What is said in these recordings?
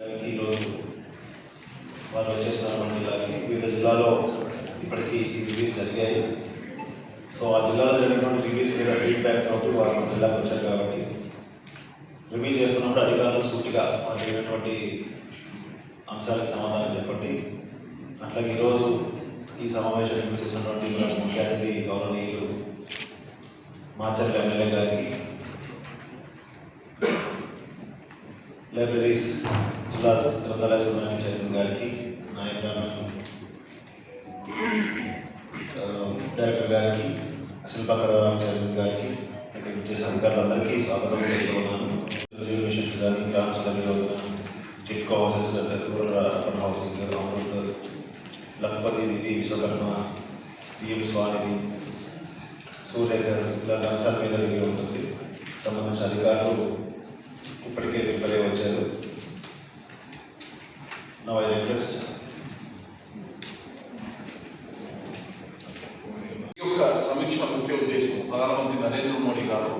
దానికి ఈరోజు వాళ్ళు వచ్చేస్తున్నారు మన జిల్లాకి. వివిధ జిల్లాలో ఇప్పటికీ ఈ రివ్యూస్ జరిగాయి. సో ఆ జిల్లాలో జరిగినటువంటి రివ్యూస్ మీద ఫీడ్బ్యాక్ తోటి వాళ్ళు మన జిల్లాకు వచ్చారు కాబట్టి రివ్యూ చేస్తున్నప్పుడు అధికారులు సూటిగా మనకి జరిగినటువంటి అంశాలకు సమాధానం చెప్పండి. అట్లాగే ఈరోజు ఈ సమావేశానికి చేసినటువంటి ముఖ్య అతిథి గౌరవనీయులు మాచర్ల ఎమ్మెల్యే గారికి లైబ్రరీస్ జిల్లా గ్రంథాలయ సమయానికి చైర్మన్ గారికి నాయకురాలు డైరెక్టర్ గారికి శిల్పకళ చైర్మన్ గారికి ఇక్కడ చేసిన అధికారులందరికీ స్వాగతం చెప్తున్నాను రిజర్వేషన్స్ కానీ గ్రామ్స్ కానీ రోజున TIDCO houses rural urban housing Amrut Lakhpati Didi Vishwakarma PM Svamitva Surya Ghar ఇలాంటి అంశాల మీద ఉంటుంది. సంబంధించిన అధికారులు ఇప్పటికే ప్రిపేర్ వచ్చారు. నా ఐ రిక్వెస్ట్ యొక్క సమీక్ష ముఖ్య ఉద్దేశం ప్రధానమంత్రి నరేంద్ర మోడీ గారు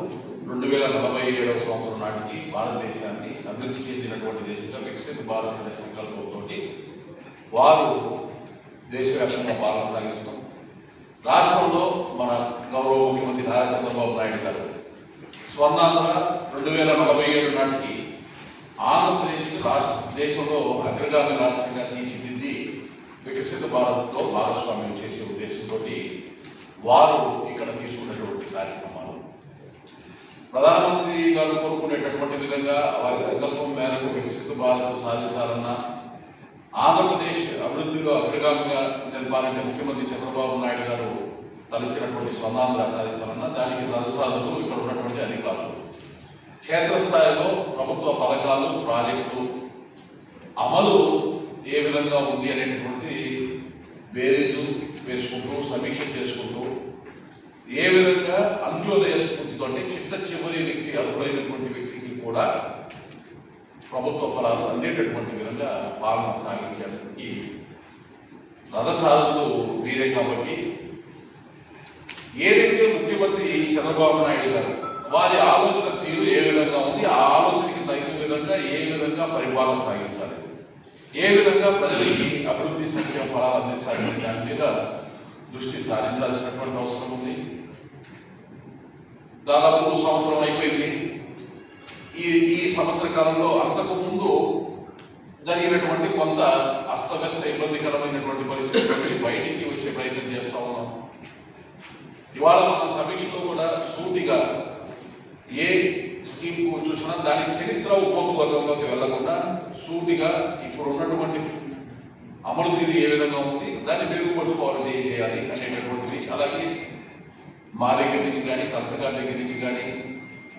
రెండు వేల నలభై ఏడవ సంవత్సరం నాటికి భారతదేశాన్ని అభివృద్ధి చెందినటువంటి దేశంగా వికసిత భారత్ అనే సంకల్పంతో వారు దేశవ్యాప్తంగా పాలన సాగించడం రాష్ట్రంలో మన గౌరవ ముఖ్యమంత్రి నారా చంద్రబాబు నాయుడు గారు స్వర్ణాంధ్ర రెండు వేల నలభై ఏడు నాటికి ఆంధ్రప్రదేశ్ రాష్ట్రం దేశంలో అగ్రగామి రాష్ట్రంగా తీర్చిదిద్ది వికసిత భారత్లో భాగస్వామ్యం చేసే ఉద్దేశంతో వారు ఇక్కడ తీసుకున్నటువంటి కార్యక్రమాలు. ప్రధానమంత్రి గారు కోరుకునేటటువంటి విధంగా వారి సంకల్పం మేరకు వికసిత భారత్ సాధించాలన్న ఆంధ్రప్రదేశ్ అభివృద్ధిలో అగ్రగామిగా నిలపాలంటే ముఖ్యమంత్రి చంద్రబాబు నాయుడు గారు తలచినటువంటి స్వర్ణాంధ్ర సాధించాలన్న దానికి రథసాధులు ఇక్కడ ఉన్నటువంటి అధికారులు. క్షేత్రస్థాయిలో ప్రభుత్వ పథకాలు ప్రాజెక్టులు అమలు ఏ విధంగా ఉంది అనేటువంటిది బేరీజు వేసుకుంటూ సమీక్ష చేసుకుంటూ ఏ విధంగా అంత్యోదయ స్ఫూర్తితో అంటే చిట్ట చివరి వ్యక్తి అర్హులైనటువంటి వ్యక్తికి కూడా ప్రభుత్వ ఫలాలు అందేటటువంటి విధంగా పాలన సాగించారు. ఈ రథసాధులు వీరే కాబట్టి ఏదైతే ముఖ్యమంత్రి చంద్రబాబు నాయుడు గారు వారి ఆలోచన తీరు ఏ విధంగా ఉంది ఆ ఆలోచనకి తగిన విధంగా ఏ విధంగా పరిపాలన సాగించాలి? ఏ విధంగా ప్రజలకి అభివృద్ధి సంక్షేమ ఫలాలు అందించాలి దాని మీద దృష్టి సారించాల్సినటువంటి అవసరం ఉంది. దాదాపు సంవత్సరం అయిపోయింది. ఈ ఈ సంవత్సర కాలంలో అంతకు ముందు జరిగినటువంటి కొంత అస్తవ్యస్త ఇబ్బందికరమైనటువంటి పరిస్థితుల నుంచి బయటికి వచ్చే ప్రయత్నం చేస్తా ఉన్నాం. ఇవాళ మనం సమీక్షలో కూడా సూటిగా ఏ స్కీమ్ దాని చరిత్ర ఉపోద్గతంలోకి వెళ్ళకుండా సూటిగా ఇప్పుడు ఉన్నటువంటి అమలు తీరు ఏ విధంగా ఉంది దాన్ని మెరుగుపరుచుకోవాలని ఏం చేయాలి అనేటటువంటిది అలాగే మా దగ్గర నుంచి కానీ కలెక్టర్ దగ్గర నుంచి కానీ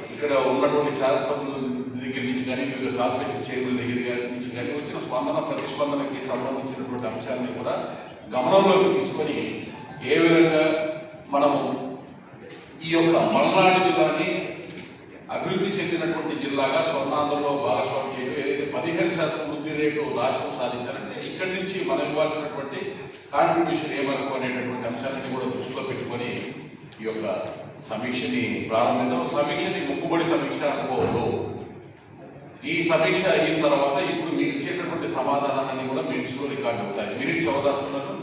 ఇక్కడ ఉన్నటువంటి శాసనసభ్యుల దగ్గర నుంచి కానీ వివిధ కార్పొరేషన్ చైర్మన్ దగ్గర నుంచి కానీ వచ్చిన స్పందన ప్రతిస్పందనకి సంబంధించినటువంటి అంశాన్ని కూడా గమనంలోకి తీసుకొని ఏ విధంగా మనము ఈ యొక్క మలనాడు జిల్లాని అభివృద్ధి చెందినటువంటి జిల్లాగా స్వర్ణాంధ్రలో భాగస్వామి చేయడం ఏదైతే పదిహేను శాతం వృద్ధి రేటు రాష్ట్రం సాధించారంటే ఇక్కడి నుంచి మనం ఇవ్వాల్సినటువంటి కాంట్రిబ్యూషన్ ఏమనుకో అనేటటువంటి అంశాన్ని కూడా దృష్టిలో పెట్టుకొని ఈ యొక్క సమీక్షని ప్రారంభిద్దాం. సమీక్షని ముక్కుబడి సమీక్ష అనుకోవద్దు ఈ సమీక్ష అయిన తర్వాత ఇప్పుడు మీరు ఇచ్చేటటువంటి సమాధానాలన్నీ కూడా మినిట్స్లో రికార్డ్ అవుతాయి. మినిట్స్ ఎవరు రాస్తున్నారు?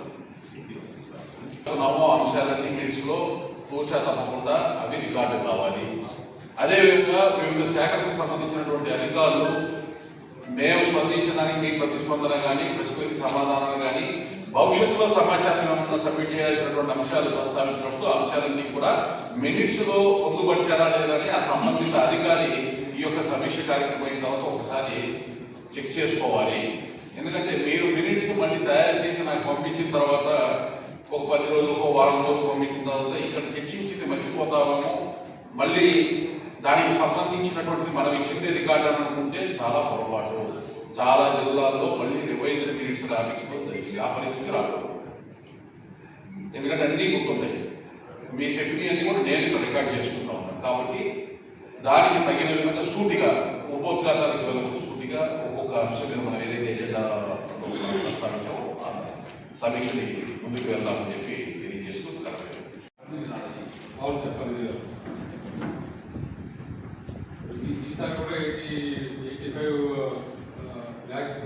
నవో అంశాలన్నీ మినిట్స్ తోచా తప్పకుండా అవి రికార్డు కావాలి. అదేవిధంగా వివిధ శాఖలకు సంబంధించినటువంటి అధికారులు మేము స్పందించడానికి మీ ప్రతిస్పందన కానీ ప్రశ్నలకి సమాధానాలు కానీ భవిష్యత్తులో సమాచారం ఏమన్నా సబ్మిట్ చేయాల్సినటువంటి అంశాలు ప్రస్తావించినప్పుడు అంశాలన్నీ కూడా మినిట్స్లో పొందుపరిచారా లేదని ఆ సంబంధిత అధికారి ఈ యొక్క సమీక్ష కార్యక్రమం అయిన తర్వాత ఒకసారి చెక్ చేసుకోవాలి. ఎందుకంటే మీరు మినిట్స్ మళ్ళీ తయారు చేసి నాకు పంపించిన తర్వాత ఒక పది రోజులు ఒక వారం రోజులు పంపించిన తర్వాత ఇక్కడ చర్చించింది మర్చిపోతామేమో మళ్ళీ దానికి సంబంధించినటువంటిది మనం ఇచ్చింది రికార్డు అని అనుకుంటే చాలా పొరపాటు. చాలా జిల్లాల్లో మళ్ళీ రివైజ్డ్ మినిట్స్ రాపించడం ఆ పరిస్థితి రాకూడదు ఎందుకంటే అన్నీ గుర్తుంటాయి. మీ చెప్పినవి కూడా నేను ఇక్కడ రికార్డ్ చేసుకుంటా ఉన్నాను. కాబట్టి దానికి తగిన విధంగా సూటిగా ఉపోద్ఘాతానికి వెళ్ళకుండా సూటిగా ఒక్కొక్క అంశం మీద మనం ఏదైతే ఎజెండాలో మనం ప్రస్తావించామో ఆ సమీక్షని ముందుకు వెళ్దామని చెప్పి తెలియజేస్తూ కరెక్ట్ అవును సార్ పదివేలు ఈ- ఈసారి కూడా ఎయిటీ ఎయిటీ ఫైవ్ ల్యాక్స్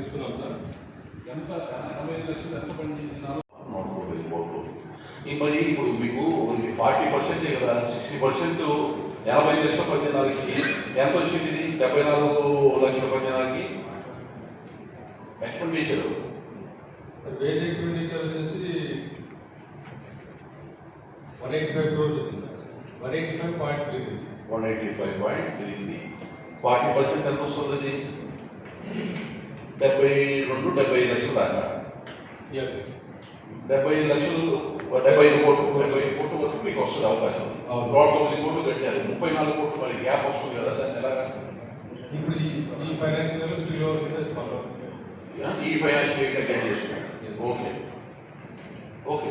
మరి ఇప్పుడు మీకు ఇది ఫార్టీ పర్సెంటే కదా సిక్స్టీ పర్సెంట్ ఎనభై లక్షల పద్దెనాలకి ఎంత వచ్చింది? ఇది డెబ్బై నాలుగు లక్షల పద్దెనాలకి ఎక్స్పెండిచర్ వేజ్ ఎక్స్పెండిచర్ వచ్చేసి వన్ ఎయిటీ ఫైవ్ క్రోర్స్ వచ్చింది. One eighty five point three one eighty five point three forty percent ఎంత వస్తుంది? అది డెబ్బై రెండు డెబ్బై లక్షల దాకా. డెబ్బై ఐదు లక్షలు డెబ్బై ఐదు కోట్లు డెబ్బై ఐదు కోట్లు వరకు మీకు వస్తుంది అవకాశం. అవును. నూట తొమ్మిది కోట్లు కట్టారు. ముప్పై నాలుగు కోట్లు మరి గ్యాప్ వస్తుంది కదా దాన్ని ఎలాగా ఇప్పుడు ఈ ఫైనాన్షియల్ ఇయర్ ఈ ఫైనాన్షియల్ కట్ చేస్తున్నారు. ఓకే. ఓకే.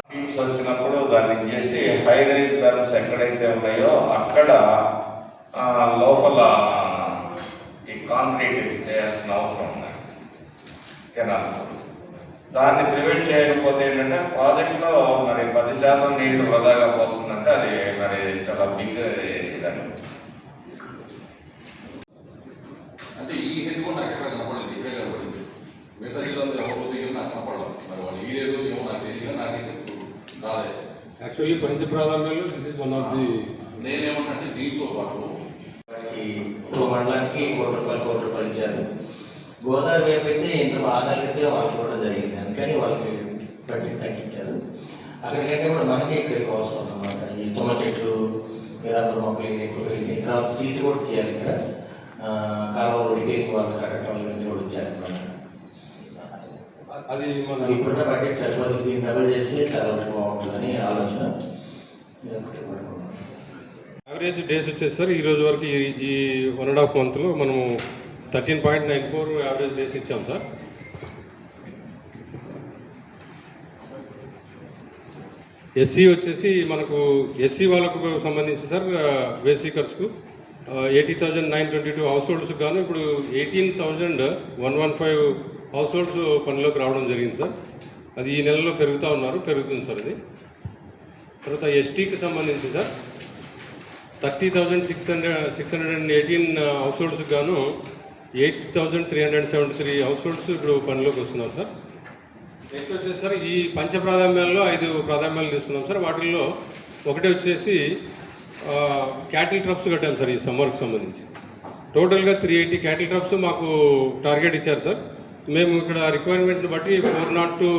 స్కీమ్స్ వచ్చినప్పుడు దాన్ని చేసి హై రైజ్ బ్యాలెన్స్ ఎక్కడైతే ఉన్నాయో అక్కడ ఆ, లోపల ఈ కాంక్రీట్ చేయాల్సిన అవసరం ఉంది. కెనాల్స్. దాన్ని ప్రివెంట్ చేయకపోతే ఏంటంటే ప్రాజెక్ట్లో మరి పది శాతం నీళ్ళు వృధాగా పోతుందంటే అది మరి చాలా బిగ్ ఇదని. అంటే ఈ హెడ్ కూడా నాకు ఎక్కడ కనపడలేదు ఇక్కడే కనపడింది మిగతా జిల్లాలో ఎవరు దిగిన నాకు కనపడలేదు మరి వాళ్ళు ఈ లేదు ఏమో నాకు తెలిసి నాకైతే రాలేదు. యాక్చువల్లీ పంచ ప్రాధాన్యాలు this is one of the నేనేమంటే దీంతో పాటు వాడికి ఒక మండలానికి కోటి రూపాయలు కోటి రూపాయలు ఇచ్చారు. గోదావరి వైపు అయితే ఇంత ఆధారితే వాళ్ళకి ఇవ్వడం జరిగింది. అందుకని వాళ్ళకి బడ్జెట్ తగ్గించారు. అక్కడికంటే కూడా మనకే ఇక్కడ ఎక్కువ అవసరం ఉందన్నమాట ఈ తుమ్మ చెట్లు వేదాంత మొక్కలు ఇది ఎక్కువ పెరిగింది తర్వాత సీట్లు కూడా తీయాలి ఇక్కడ. ఆ, కాలువలో రిటైనింగ్ వాల్స్ కట్టడం ఇవన్నీ కూడా ఇచ్చారన్నమాట అది మన ఇప్పుడున్న బడ్జెట్ సరిపోదు దీన్ని డబుల్ చేస్తే చాలా బాగుంటుందని ఆలోచన యావరేజ్ డేస్ వచ్చేసి సార్ ఈ రోజు వరకు ఈ ఈ వన్ అండ్ హాఫ్ మంత్లో మనము thirteen point nine four average days ఇచ్చాం సార్. ఎస్సీ వచ్చేసి మనకు ఎస్సీ వాళ్ళకు సంబంధించి sir వేసీకర్స్కు eighty thousand nine twenty two house హోల్డ్స్కి గాను ఇప్పుడు eighteen thousand one one five households పనిలోకి రావడం జరిగింది సార్. అది ఈ నెలలో పెరుగుతూ ఉన్నారు పెరుగుతుంది సార్ అది తర్వాత ఎస్టీకి సంబంధించి sir thirty thousand six hundred six hundred and eighteen house హోల్డ్స్కి గాను eight thousand three hundred seventy three households ఇప్పుడు పనిలోకి వస్తున్నాం సార్. నెక్స్ట్ వచ్చేసి సార్ ఈ పంచ ప్రాధాన్యాల్లో ఐదు ప్రాధాన్యాలు తీసుకున్నాం సార్. వాటిల్లో ఒకటి వచ్చేసి క్యాటిల్ ట్రప్స్ కట్టాం సార్ ఈ సమ్మర్కి సంబంధించి. టోటల్గా త్రీ ఎయిటీ క్యాటిల్ ట్రప్స్ మాకు టార్గెట్ ఇచ్చారు సార్. మేము ఇక్కడ రిక్వైర్మెంట్ని బట్టి four naught two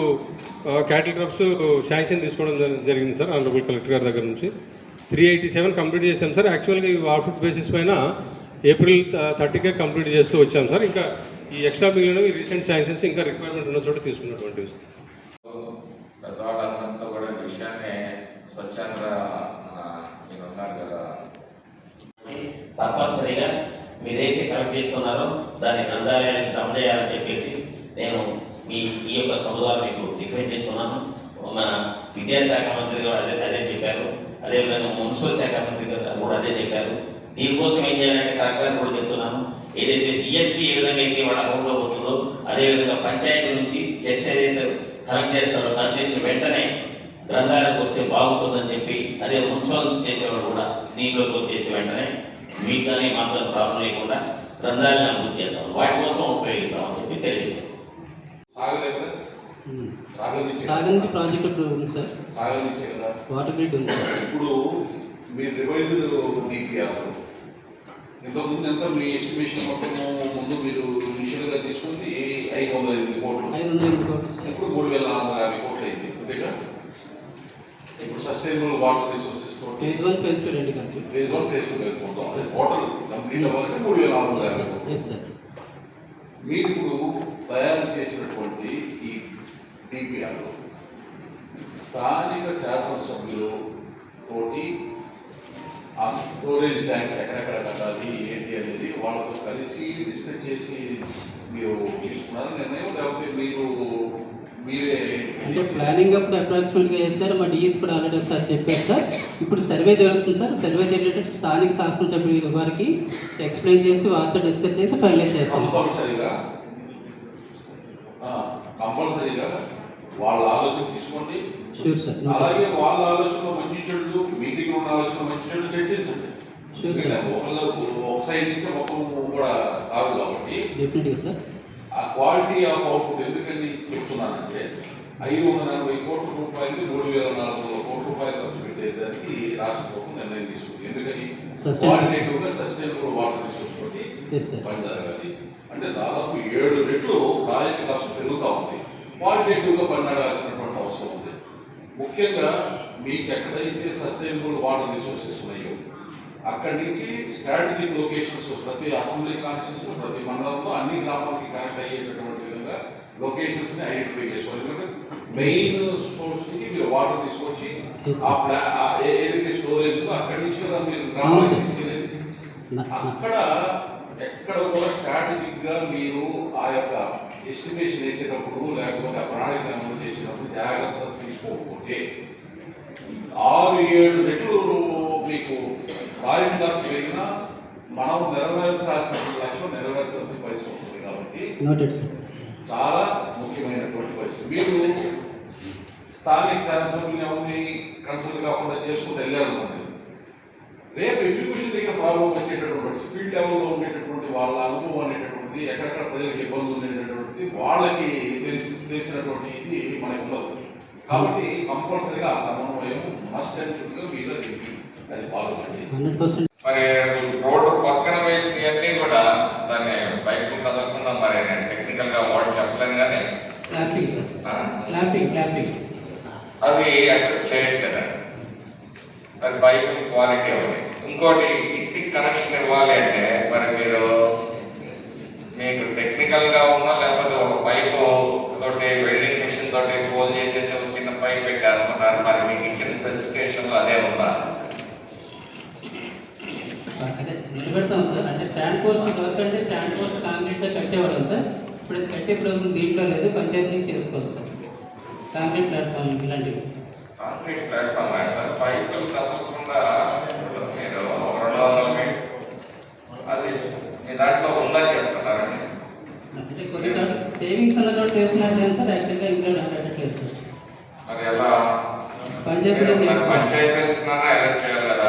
cattle troughs sanction తీసుకోవడం జరి- జరిగింది సార్ ఆనరబుల్ కలెక్టర్ గారి దగ్గర నుంచి. త్రీ ఎయిటీ సెవెన్ కంప్లీట్ చేసాం సార్ యాక్చువల్గా ఈ అవుట్పుట్ బేసిస్ పైన ఏప్రిల్ థర్టీకే కంప్లీట్ చేస్తూ వచ్చాం సార్. ఇంకా ఈ ఎక్స్ట్రా మిగిలినవి రీసెంట్ శాంక్షన్స్ ఇంకా రిక్వైర్మెంట్ ఉన్న చోట తీసుకున్నటువంటివి సార్. పెద్దవాళ్ళంతా కూడా ఈ విషయాన్ని స్వచ్ఛంద మీరు ఉన్నారు కదా. తప్పనిసరిగా మీరైతే కలెక్ట్ చేస్తున్నారో దాన్ని గ్రంథాలయానికి జమ చేయాలని చెప్పేసి నేను మీ ఈ యొక్క సముదాయం మీకు రిక్వెస్ట్ చేస్తున్నాను. మన విద్యాశాఖ మంత్రి గారు అదే అదే చెప్పారు. అదేవిధంగా మున్సిపల్ శాఖ మంత్రి గారు కూడా అదే చెప్పారు. దీనికోసం ఏం చేయాలంటే కలెక్టర్ కూడా చెప్తున్నాను. ఏదైతే జిఎస్టీ ఏ విధంగా అయితే వాళ్ళ అకౌంట్లో పోతుందో అదేవిధంగా పంచాయతీ నుంచి చెస్ ఏదైతే కలెక్ట్ చేస్తారో కలెక్ట్ చేసిన వెంటనే గ్రంథాలయానికి వస్తే బాగుంటుందని చెప్పి అదే మున్సిపల్ చేసేవాడు కూడా దీంట్లోకి వచ్చేసి వెంటనే మీకు కానీ మాకు కానీ ప్రాబ్లం లేకుండా గ్రంథాలయాన్ని అభివృద్ధి చేద్దాం. వాటి కోసం ఉపయోగిద్దామని చెప్పి తెలియజేస్తాం ప్రాజెక్ట్ ఇప్పుడు ఉంది సార్? వాటర్ గ్రిడ్ ఉంది సార్. ఇప్పుడు మీరు రివైజ్డ్ డిపిఆర్ ఇంతకుముందు ఎంత మీ ఎస్టిమేషన్ మొత్తము ముందు మీరు ఇనిషియల్గా తీసుకుంది ఐదు వందల ఎనిమిది కోట్లు. ఐదు వందల ఎనిమిది కోట్లు ఇప్పుడు మూడు వేల నాలుగు వందల యాభై కోట్లు అయింది అంతేగా? ఇప్పుడు సస్టైనబుల్ వాటర్ రిసోర్సెస్ తోటి ఫేజ్ వన్ ఫేజ్ టూ రెండు కలిపి. ఫేజ్ వన్ ఫేజ్ టూ వెళ్ళిపోతాం టోటల్ కంప్లీట్ అవ్వాలంటే మూడు వేల నాలుగు వందల యాభై కోట్లు. మీరు ఇప్పుడు తయారు చేసినటువంటి ఈ డిపిఆర్ స్థానిక శాసనసభ్యులు తోటి ఆ స్టోరేజ్ ట్యాంక్స్ ఎక్కడెక్కడ కట్టాలి ఏంటి అనేది వాళ్ళతో కలిసి డిస్కస్ చేసి మీరు తీసుకున్నారు. నిర్ణయం లేకపోతే మీరు మీరే అంటే ప్లానింగ్ అప్పుడు అప్రాక్సిమేట్గా వేస్తారు మా డిఎస్ కూడా ఆల్రెడీ ఒకసారి చెప్పారు సార్. ఇప్పుడు సర్వే జరుగుతుంది సార్. సర్వే జరిగేటట్టు స్థానిక శాసనసభ్యుల వారికి ఎక్స్ప్లెయిన్ చేసి వారితో డిస్కస్ చేసి ఫైనలైజ్ చేస్తాం సార్. కంపల్సరీగా? కంపల్సరీగా వాళ్ళ ఆలోచన తీసుకోండి. షూర్ సార్ అలాగే వాళ్ళ ఆలోచన మంచి చెడు మీ దగ్గర ఉన్న ఆలోచన మంచి చెడు చర్చించండి. ఒక సైడ్ నుంచి మొత్తం కూడా కాదు కాబట్టి. డెఫినెట్గా సార్ ఆ క్వాలిటీ ఆఫ్ అవుట్పుట్ ఎందుకని చెప్తున్నానంటే ఐదు వందల ఎనభై కోట్ల రూపాయలకి మూడు వేల నాలుగు వందల కోట్ల రూపాయలు ఖర్చు పెట్టేదానికి రాష్ట్ర ప్రభుత్వం నిర్ణయం తీసుకుంది. ఎందుకని. క్వాలిటేటివ్గా సస్టైనబుల్ వాటర్ రిసోర్స్ తోటి ఎస్ సార్ పని జరగాలి. అంటే దాదాపు ఏడు రెట్లు ప్రాజెక్ట్ కాస్ట్ పెరుగుతూ ఉంది. క్వాలిటేటివ్గా పని ఉంది ముఖ్యంగా మీకు ఎక్కడైతే సస్టైనబుల్ వాటర్ రిసోర్సెస్ ఉన్నాయో అక్కడి నుంచి స్ట్రాటజిక్ లొకేషన్స్ ప్రతి అసెంబ్లీ కాన్స్టిట్యూషన్ ప్రతి మండలంలో అన్ని గ్రామాలకి కనెక్ట్ అయ్యేటటువంటి విధంగా లొకేషన్స్ని ఐడెంటిఫై చేసుకోవాలి ఎందుకంటే మెయిన్ సోర్స్ నుంచి మీరు వాటర్ తీసుకొచ్చి. ఆ ప్లా ఏదైతే స్టోరేజ్ ఉందో అక్కడి నుంచి కదా మీరు అవును, గ్రామానికి sir. తీసుకెళ్ళేది నా- నా- అక్కడ ఎక్కడ కూడా స్ట్రాటజిక్గా మీరు ఆ యొక్క ఎస్టిమేషన్ వేసేటప్పుడు లేకపోతే ఆ ప్రణాళిక అమలు చేసేటప్పుడు జాగ్రత్తలు తీసుకోకపోతే ఆరు ఏడు రెట్లు మీకు ప్రాజెక్ట్ కాస్ట్ పెరిగినా మనం నెరవేర్చాల్సిన లక్ష్యం నెరవేర్చాల్సిన పరిస్థితి వస్తుంది కాబట్టి చాలా ముఖ్యమైనటువంటి పరిస్థితి. మీరు స్థానిక శాసనసభ్యులు ఎవరిని కన్సల్ట్ కాకుండా చేసుకుంటూ వెళ్ళారనుకోండి రేపు ఎగ్జిక్యూషన్ దగ్గర ప్రాబ్లం వచ్చేటటువంటి ఫీల్డ్ లెవెల్లో ఉండేటటువంటి వాళ్ళ అనుభవం అనేటటువంటిది ఎక్కడెక్కడ ప్రజలకు ఇబ్బంది ఉండేటటువంటిది వాళ్ళకి తెలిసి తెలిసినటువంటి ఇది మనకి ఉండదు. కాబట్టి కంపల్సరీగా ఆ సమన్వయం మస్ట్ అండ్ మీరు దీనికి అది ఫాలో చేయండి. మరి రోడ్డు పక్కన వేసినవన్నీ కూడా దాన్ని బైకులు కదలకుండా మరి నేను టెక్నికల్గా వర్డ్ చెప్పలేను కానీ క్లాపింగ్ సార్ ఆ, క్లాపింగ్ క్లాపింగ్ అవి అక్కడ చేయట్లేదండి. మరి బైకుల క్వాలిటీ ఒకటి ఇంకోటి ఇంటికి కనెక్షన్ ఇవ్వాలి అంటే మరి మీరు మీకు టెక్నికల్గా ఉన్నా లేకపోతే ఒక పైపు తోటి వెల్డింగ్ మిషన్ తోటి పోల్ చేసేసి ఒక చిన్న పైప్ పెట్టేస్తున్నారు. మరి మీకు ఇచ్చిన స్పెసిఫికేషన్లో అదే ఉందా? అదే నిలబెడతాం సార్. అంటే స్టాండ్ పోస్ట్ వర్క్ అంటే స్టాండ్ పోస్ట్ కాంక్రీట్తో కట్టేవాళ్ళం సార్. ఇప్పుడు అది కట్టే ప్రయోజనం దీంట్లో లేదు. పంచాయతీ చేసుకోవాలి సార్. కాంక్రీట్ ప్లాట్ఫామ్ ఇలాంటివి. Concrete platform sir? పైపులు కదలకుండా అది మీ దాంట్లో ఉందని చెప్తున్నారండి. అంటే కొన్ని సేవింగ్స్ ఉన్న చోట చేస్తున్నారు కానీ సార్ యాక్చువల్గా ఇంట్లో పెట్టట్లేదు సార్ మరి ఎలా? పంచాయతీలో పంచాయతీలన్నా అరేంజ్ చేయాలి కదా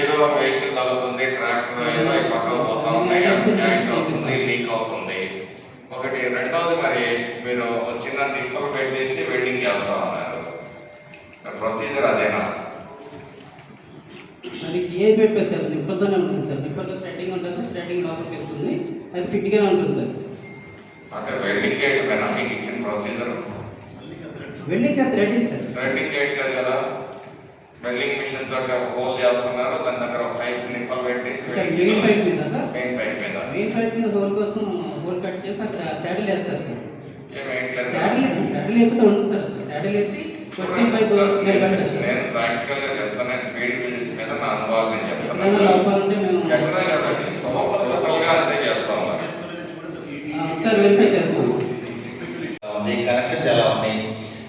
ఏదో వెహికల్ తగ్గుతుంది ట్రాక్టర్ ఏదో ఈ పక్కకు పోతా ఉన్నాయి జాయింట్ అవుతుంది లీక్ అవుతుంది. ఒకటి రెండోది మరి మీరు చిన్న నిప్పులు పెట్టేసి వెల్డింగ్ చేస్తా ఉన్నారు. ప్రొసీజర్ అదేనా? అది జిఐ పెట్టారు సార్ నిప్పతోనే ఉంటుంది సార్. నిప్పతో థ్రెడ్డింగ్ ఉంటుంది సార్ థ్రెడ్డింగ్ లోపలికి వెళ్తుంది అది ఫిట్గానే ఉంటుంది సార్. అంటే వెల్డింగ్ చేయటమేనా మీకు ఇచ్చిన procedure welding threading sir. Threading చేయట్లేదు కదా. వెల్డింగ్ మిషన్ తోటి ఒక హోల్ చేస్తున్నారు. దాని దగ్గర ఒక పైప్ నిప్పలు ఇక్కడ మెయిన్ పైప్ మీద సార్? మెయిన్ పైప్ మీద. మెయిన్ పైప్ మీద హోల్ కోసం హోల్ కట్ చేసి అక్కడ శాడిల్ వేస్తారు సార్. శాడిల్ శాడిల్ లేకపోతే ఉండదు సార్. శాడిల్ వేసి కట్టారు సార్ నేను ప్రాక్టికల్గా చెప్తాను ఫీల్డ్ విజిట్ మీద నా అనుభవాలు నేను చెప్తాను ఎక్కడ కదండి అంతే చేస్తాం. వెరిఫై చేస్తాం? ఉంది కనెక్షన్స్ ఎలా ఉన్నాయి?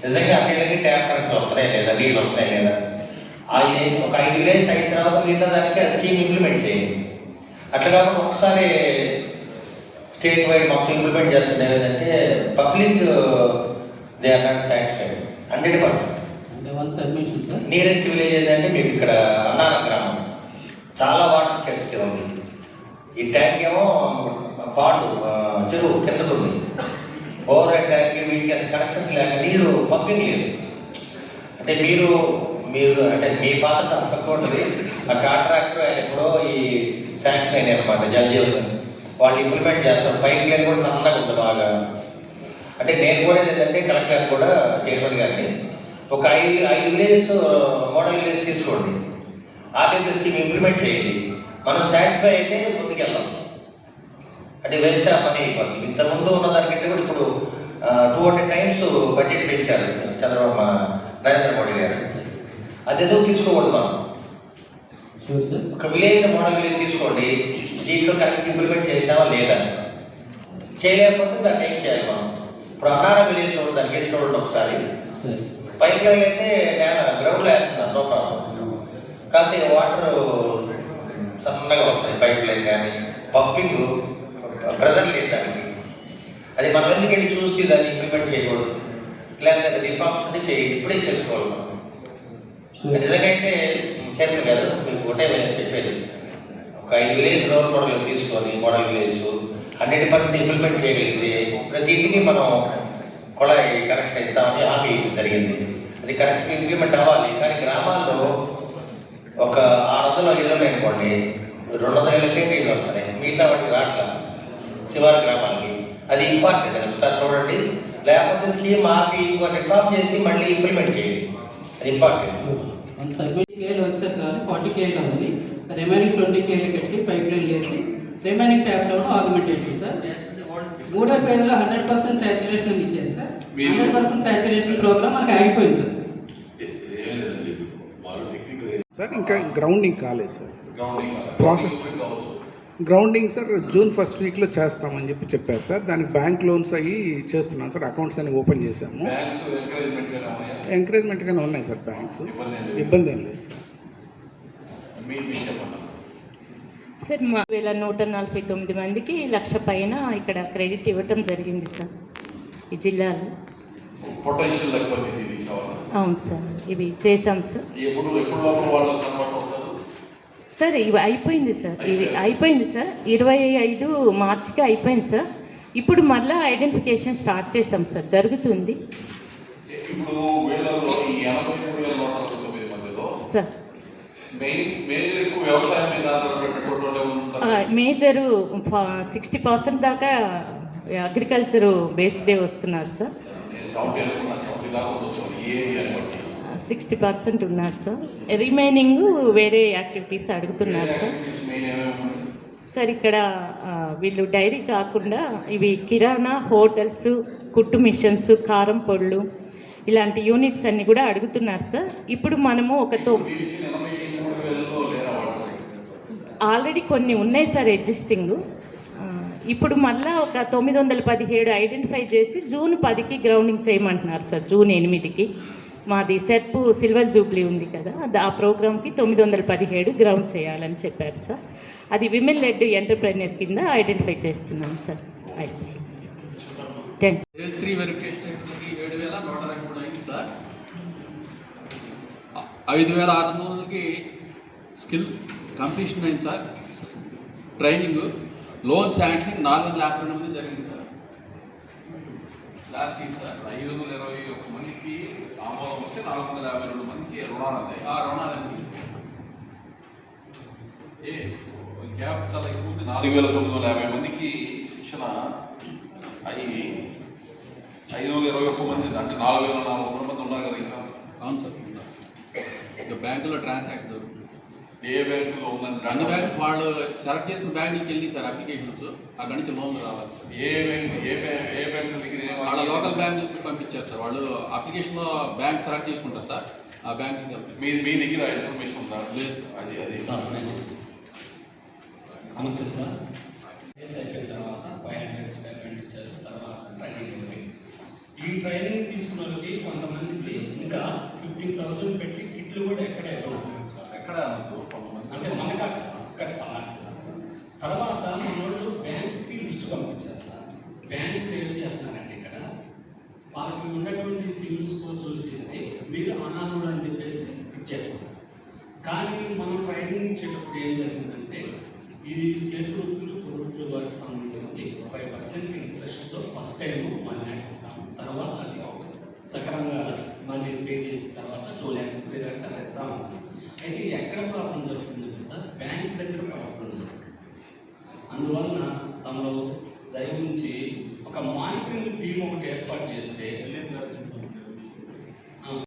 నిజంగా అన్నిటికీ ట్యాప్ కనెక్షన్ వస్తున్నాయి లేదా? నీళ్ళు వస్తున్నాయి లేదా? ఏ- ఒక ఐదు విలేజ్ అయిన తర్వాత మిగతా దానికి ఆ స్కీమ్ ఇంప్లిమెంట్ చేయండి. అట్లా కాకుండా ఒకసారి స్టేట్ వైడ్ మొత్తం ఇంప్లిమెంట్ చేస్తున్నది ఏంటంటే public they are not satisfied hundred percent. అంటే సార్ నియరెస్ట్ విలేజ్ ఏంటంటే మీకు ఇక్కడ అన్నాన గ్రామం. చాలా వాటర్ స్కెల్స్కి ఉంది. ఈ ట్యాంక్ ఏమో పాండు చెరువు కిందకు ఉంది. ఓవర్ హెడ్ ట్యాంక్ వీటికి అసలు కనెక్షన్స్ లేక నీళ్ళు పంపింగ్ లేదు. అంటే మీరు మీరు అంటే మీ పాత్ర చాలా తక్కువ ఉంటుంది ఆ కాంట్రాక్టర్ ఆయన ఎప్పుడో ఈ శాంక్షన్ అయినాయి అనమాట జలజీవన్ వాళ్ళు ఇంప్లిమెంట్ చేస్తారు. పైప్ లైన్ కూడా సన్నగా ఉంది బాగా. అంటే నేను కోరేది ఏంటంటే కలెక్టర్ కూడా చైర్మన్ గారిని. ఒక ఐదు ఐదు విలేజెస్ మోడల్ విలేజ్ తీసుకోండి. ఆర్టీపీ స్కీమ్ ఇంప్లిమెంట్ చేయండి. మనం సాటిస్ఫై అయితే ముందుకెళ్దాం. అంటే వేస్ట్ ఆఫ్ మనీ అయిపోతుంది ఇంతకుముందు ఉన్న దానికంటే కూడా ఇప్పుడు టూ హండ్రెడ్ టైమ్స్ బడ్జెట్ పెంచారు చంద్రబాబు మన నరేంద్ర మోడీ గారు. అదేదో తీసుకోకూడదు మనం. ఒక విలేజ్ మోడల్ విలేజ్ తీసుకోండి. దీంట్లో కరెక్ట్ ఇంప్లిమెంట్ చేసామా లేదా? చేయలేకపోతే దాన్ని ఏం చేయాలి మనం? ఇప్పుడు అన్నారా విలేజ్ చూడండి దానికి వెళ్ళి చూడండి ఒకసారి. లైన్ అయితే నేల గ్రౌండ్లో వేస్తున్నారు నో ప్రాబ్లం కాకపోతే వాటర్ సన్నగా వస్తాయి పైప్ లైన్ కానీ. పంపింగ్ బ్రదర్ లేదు దానికి. అది మనం ఎందుకు వెళ్ళి చూసి దాన్ని ఇంప్లిమెంట్ చేయకూడదు? లేకపోతే రిఫార్మ్స్ ఉంటే చేయండి ఇప్పుడే చేసుకోవాలి నిజంగా అయితే చైర్మన్ గారు మీకు ఒకటే నేను చెప్పేది. ఒక ఐదు విలేజ్ రోల్ మోడల్ తీసుకొని model village hundred percent implement చేయగలిగితే ప్రతి ఇంటికి మనం కుళాయి కనెక్షన్ ఇస్తామని హామీ ఇవ్వడం జరిగింది. అది కరెక్ట్గా ఇంప్లిమెంట్ అవ్వాలి. కానీ గ్రామాల్లో ఒక ఆరు వందల ఇల్లు ఉన్నాయనుకోండి రెండు వందల ఇళ్ళకే నీళ్ళు వస్తున్నాయి. మిగతా వాటికి రాట్లా. శివారు గ్రామాలకి. అది ఇంపార్టెంట్ అది ఒకసారి చూడండి. లేకపోతే స్కీమ్ ఆపి ఇంకో రిఫార్మ్ చేసి మళ్ళీ ఇంప్లిమెంట్ చేయండి. అది ఇంపార్టెంట్ సెవెంటీ కేలు వచ్చారు కావాలి ఫార్టీ కేలు ఉంది. రిమైనింగ్ ట్వంటీ కేలు కట్టి పైప్ లైన్ చేసి remaining tap down augmentation sir మూడో ఫేజ్లో హండ్రెడ్ పర్సెంట్ సాచురేషన్ ఇచ్చారు sir hundred percent saturation programme మనకి ఆగిపోయింది సార్ సార్ ఇంకా గ్రౌండింగ్ కాలేదు సార్. కావచ్చు. గ్రౌండింగ్ సార్ జూన్ ఫస్ట్ వీక్లో చేస్తామని చెప్పి చెప్పారు సార్ దానికి బ్యాంక్ లోన్స్ అయ్యి చేస్తున్నాం సార్ అకౌంట్స్ అన్ని ఓపెన్ చేసాము ఉన్నాయా? ఎంకరేజ్మెంట్గానే ఉన్నాయి సార్ బ్యాంక్స్ ఇబ్బంది ఏం లేదు. సార్ సార్ మా వేల నూట నలభై తొమ్మిది మందికి లక్ష పైన ఇక్కడ క్రెడిట్ ఇవ్వటం జరిగింది సార్ ఈ జిల్లాలో. అవును సార్ ఇవి చేశాం సార్. సార్ ఇవి అయిపోయింది సార్ ఇది అయిపోయింది సార్ ఇరవై ఐదు మార్చికి అయిపోయింది సార్. ఇప్పుడు మళ్ళీ ఐడెంటిఫికేషన్ స్టార్ట్ చేసాం సార్ జరుగుతుంది. సార్. మేజర్ సిక్స్టీ పర్సెంట్ దాకా అగ్రికల్చర్ బేస్డే వస్తున్నారు సార్. సిక్స్టీ పర్సెంట్ ఉన్నారు సార్. రిమైనింగ్ వేరే యాక్టివిటీస్ అడుగుతున్నారు సార్. సార్ ఇక్కడ వీళ్ళు డైరీ కాకుండా ఇవి కిరాణా హోటల్స్ కుట్టు మిషన్స్ కారం పొళ్ళు ఇలాంటి యూనిట్స్ అన్ని కూడా అడుగుతున్నారు సార్. ఇప్పుడు మనము ఒక తో మీరు ఇచ్చిన ఎనభై మూడు వేలలో లేరా వాళ్ళు ఆల్రెడీ కొన్ని ఉన్నాయి సార్ ఎగ్జిస్టింగ్ ఇప్పుడు మళ్ళా ఒక తొమ్మిది వందల పదిహేడు ఐడెంటిఫై చేసి జూన్ పదికి గ్రౌండింగ్ చేయమంటున్నారు సార్ జూన్ ఎనిమిదికి. మాది సెర్పు సిల్వర్ జూబ్లీ ఉంది కదా అది ఆ ప్రోగ్రామ్కి తొమ్మిది వందల పదిహేడు గ్రౌండ్ చేయాలని చెప్పారు సార్. అది విమెన్ లెడ్ ఎంటర్ప్రెన్యూర్ కింద ఐడెంటిఫై చేస్తున్నాం సార్. అయిపోయింది సార్ థ్యాంక్ సార్ ఐదు వేల ఆరు వందలకి స్కిల్ కంప్లీషన్ అయింది సార్. ట్రైనింగ్ లోన్ శాంక్షన్ నాలుగు వందల యాభై రెండు మంది జరిగింది సార్. Last year sir. ఐదు వందల ఇరవై ఒక్క మందికి ఆమోదం వస్తే నాలుగు వందల యాభై రెండు మందికి రుణాలు అందాయి. ఆ రుణాలన్నీ ఏ గ్యాప్ చాలా ఎక్కువ ఉంది. నాలుగు వేల తొమ్మిది వందల యాభై మందికి శిక్షణ అయ్యి ఐదు వందల ఇరవై ఒక్క మంది అంటే నాలుగు వేల నాలుగు వందల మంది ఉన్నారు కదా ఇంకా. అవును సార్. ఇక బ్యాంకులో ట్రాన్సాక్షన్. ఏ బ్యాంకులో ఉందని అన్ని బ్యాంకు వాళ్ళు సెలెక్ట్ చేసిన బ్యాంకులకి వెళ్ళి సార్ అప్లికేషన్స్. అక్కడి నుంచి లోన్ రావాలి సార్. ఏ బ్యాంక్ ఏ బ్యాంక్ ఏ బ్యాంక్ దగ్గర వాళ్ళ లోకల్ బ్యాంకులకి పంపించారు సార్. వాళ్ళు అప్లికేషన్లో బ్యాంక్ సెలెక్ట్ చేసుకుంటారు సార్. ఆ బ్యాంకుకి వెళ్తారు. మీ మీ దగ్గర ఇన్ఫర్మేషన్ ఉందా? లేదు. అది అది. సార్ నమస్తే సార్. అయిపోయిన తర్వాత ఫైవ్ హండ్రెడ్ స్టేట్మెంట్ ఇచ్చారు తర్వాత ట్రైనింగ్ ఉంది ఈ ట్రైనింగ్ తీసుకున్న వాళ్ళకి కొంతమందికి ఇంకా ఫిఫ్టీన్ థౌసండ్ పెట్టి కిట్లు కూడా ఎక్కడ ఇవ్వలేదు అంటే అక్కడ పలానా తర్వాత మనోళ్ళు బ్యాంకుకి లిస్ట్ పంపించారు సార్ బ్యాంకు ఏం చేస్తున్నారంటే ఇక్కడ. వాళ్ళకి ఉన్నటువంటి సివిల్ స్కోర్ చూసేసి మీరు అనాథుడు అని చెప్పేసి ఇచ్చేస్తారు. కానీ మనం ట్రైనింగ్ ఇచ్చేటప్పుడు ఏం జరిగిందంటే ఇది చేతి వృత్తులు పొరుతుల వారికి సంబంధించింది ఫైవ్ పర్సెంట్ ఇంట్రెస్ట్తో ఫస్ట్ టైం మళ్ళీ ఇస్తాము. తర్వాత అది సక్రమంగా మళ్ళీ పే చేసిన తర్వాత టూ ల్యాక్స్ త్రీ ల్యాక్స్ అలా ఇస్తాము. అయితే ఎక్కడ ప్రాబ్లం జరుగుతుందంటే సార్ బ్యాంక్ దగ్గర ప్రాబ్లం జరుగుతుంది సార్. అందువలన తమలో దయ ఉంచి ఒక మానిటరింగ్ టీం ఒకటి ఏర్పాటు చేస్తే